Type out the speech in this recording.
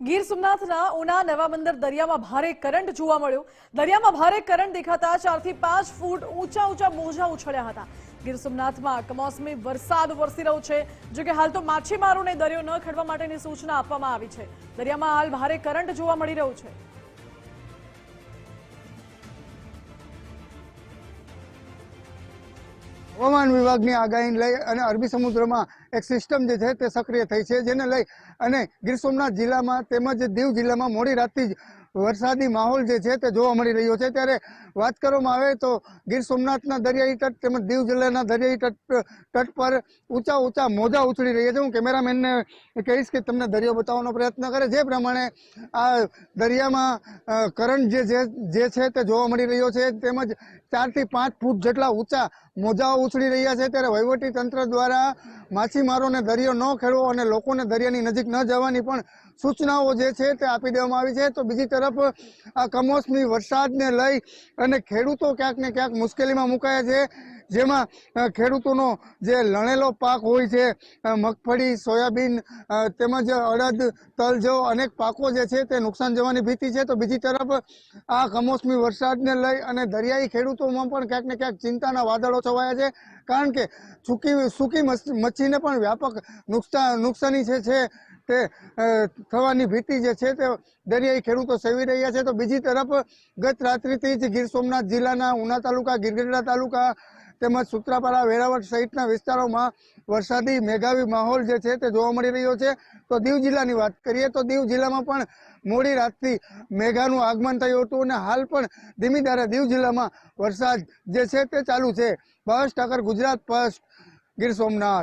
ગીર સોમનાથના ઉના નવા બંદર દરિયામાં ભારે કરંટ જોવા મળ્યો. દરિયામાં ભારે કરંટ દેખાતા ચારથી પાંચ ફૂટ ઊંચા ઊંચા મોજા ઉછળ્યા હતા. ગીર સોમનાથમાં કમોસમી વરસાદ વરસી રહ્યો છે. જોકે હાલ તો માછીમારોને દરિયો ન ખેડવા માટેની સૂચના આપવામાં આવી છે. દરિયામાં હાલ ભારે કરંટ જોવા મળી રહ્યું છે. હવામાન વિભાગની આગાહીને લઈ અને અરબી સમુદ્રમાં એક સિસ્ટમ જે છે તે સક્રિય થઈ છે, જેને લઈ અને ગીર સોમનાથ જિલ્લામાં તેમજ દીવ જિલ્લામાં મોડી રાતથી જ વરસાદી માહોલ જે છે તે જોવા મળી રહ્યો છે. ત્યારે વાત કરવામાં આવે તો ગીર સોમનાથના દરિયાઈ તટ તેમજ દીવ જિલ્લાના દરિયાઈ તટ તટ પર ઊંચા ઊંચા મોજા ઉછળી રહ્યા છે. હું કેમેરામેનને કહીશ કે તમને દરિયો બતાવવાનો પ્રયત્ન કરે. જે પ્રમાણે આ દરિયામાં કરંટ જે જે છે તે જોવા મળી રહ્યો છે. તેમજ ચારથી પાંચ ફૂટ જેટલા ઊંચા મોજાઓ ઉછળી રહ્યા છે. ત્યારે વહીવટી તંત્ર દ્વારા માછીમારોને દરિયો ન ખેડવો અને લોકોને દરિયાની નજીક ન જવાની પણ સૂચનાઓ જે છે તે આપી દેવામાં આવી છે. તો બીજી તરફ, આ કમોસમી વરસાદને લઈ અને ખેડૂતો ક્યાંક ને ક્યાંક મુશ્કેલીમાં મુકાયા છે. જેમાં ખેડૂતોનો જે લણેલો પાક હોય છે મગફળી, સોયાબીન તેમજ અડદ, તલ જેવો અનેક પાકો જે છે તે નુકસાન જવાની ભીતિ છે. તો બીજી તરફ, આ કમોસમી વરસાદને લઈ અને દરિયાઈ ખેડૂતોમાં પણ ક્યાંક ને ક્યાંક ચિંતાના વાદળો છવાયા છે. કારણ કે સૂકી સૂકી મચ્છ- મચ્છીને પણ વ્યાપક નુકસાન નુકસાની છે છે તે થવાની ભીતિ જે છે તે દરિયાઈ ખેડૂતો સેવી રહ્યા છે. તો બીજી તરફ, ગત રાત્રિથી જ ગીર સોમનાથ જિલ્લાના ઉના તાલુકા, ગીરગઢડા તાલુકા તેમજ સુત્રાપાડા વેરાવળ સહિતના વિસ્તારોમાં વરસાદી મેઘાવી માહોલ જે છે તે જોવા મળી રહ્યો છે. તો દીવ જિલ્લાની વાત કરીએ તો દીવ જિલ્લામાં પણ મોડી રાતથી મેઘાનું આગમન થયું હતું અને હાલ પણ ધીમી ધારે દીવ જિલ્લામાં વરસાદ જે છે તે ચાલુ છે. બસ, ઠાકર, ગુજરાત, ફર્સ્ટ, ગીર સોમનાથ.